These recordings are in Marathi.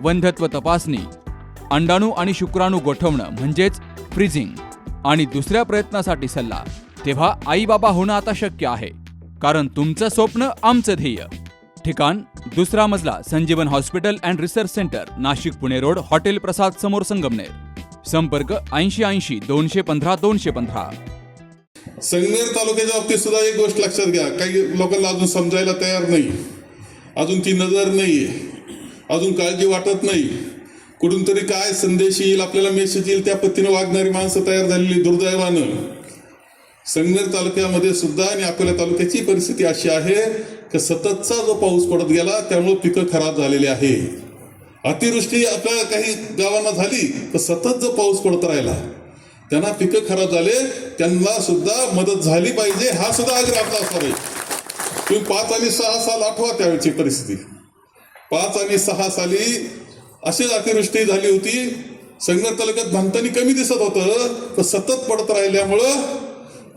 वंध्यत्व तपासणी अंडाणू आणि शुक्राणू गोठवणं म्हणजेच फ्रीजिंग आणि दुसऱ्या प्रयत्नासाठी सल्ला. तेव्हा आई बाबा होणं आता शक्य आहे कारण तुमचं स्वप्न आमचं ध्येय. ठिकाण दुसरा मजला Sanjivan hospital and research centre Nashik Pune road hotel Prasad समोर संगमनेर. संपर्क ऐंशी ऐंशी दोनशे पंधरा दोनशे पंधरा. संगमेर तालुक्याच्या बाबतीत सुद्धा एक गोष्ट लक्षात घ्या. काही लोकांना अजून समजायला तयार नाही. अजून ती नजर नाही अजून काळजी वाटत नाही. कुठून तरी काय संदेश येईल आपल्याला मेसेज येईल त्या पद्धतीने वागणारी माणसं तयार झालेली दुर्दैवानं. संगमेर तालुक्यामध्ये सुद्धा आणि अकोला तालुक्याची परिस्थिती अशी आहे की सततचा जो पाऊस पडत गेला त्यामुळं पिकं खराब झालेली आहे. अतिवृष्टी आपल्या काही गावांना झाली तर सतत जो पाऊस पडत राहिला त्यांना पिकं खराब झाले त्यांना सुद्धा मदत झाली पाहिजे हा सुद्धा आग्रह आपला असावे तुम्ही पाच आणि सहा साल आठवा त्यावेळची परिस्थिती. पाच आणि सहा साली अशीच अतिवृष्टी झाली होती. संगमेर तालुक्यात भांगतानी कमी दिसत होतं. पण सतत पडत राहिल्यामुळं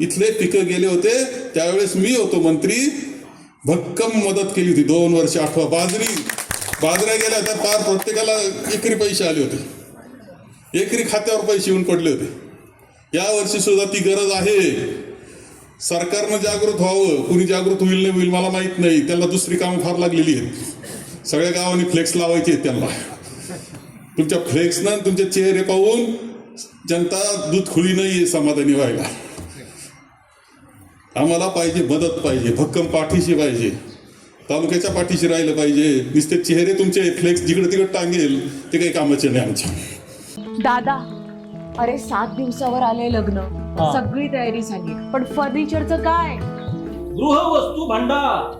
इथले पिकं गेले होते. त्यावेळेस मी होतो मंत्री. भक्कम मदत केली होती. दोन वर्ष आठवा बाजरी. बाजऱ्या गेल्या तर पार प्रत्येकाला एकरी पैसे आले होते. एकरी खात्यावर पैसे येऊन पडले होते. या वर्षी सुद्धा ती गरज आहे. सरकारनं जागृत व्हावं. कुणी जागृत होईल नाही होईल मला माहीत नाही. त्यांना दुसरी कामं फार लागलेली आहेत. सगळ्या गावांनी फ्लेक्स लावायचे आहेत त्यांना. तुमच्या फ्लेक्सनं तुमचे चेहरे पाहून जनता दूध खुली नाहीये समाधानी व्हायला. आम्हाला पाहिजे मदत पाहिजे भक्कम पाठीशी पाहिजे. तालुक्याच्या पाठीशी राहिलं पाहिजे. नुसते चेहरे तुमचे फ्लेक्स जिकडे तिकडे टांगेल ते काही कामाचे नाही आमच्या. दादा अरे सात दिवसावर आले लग्न. सगळी तयारी झाली. पण फर्निचरचं काय? गृहवस्तू भांडार.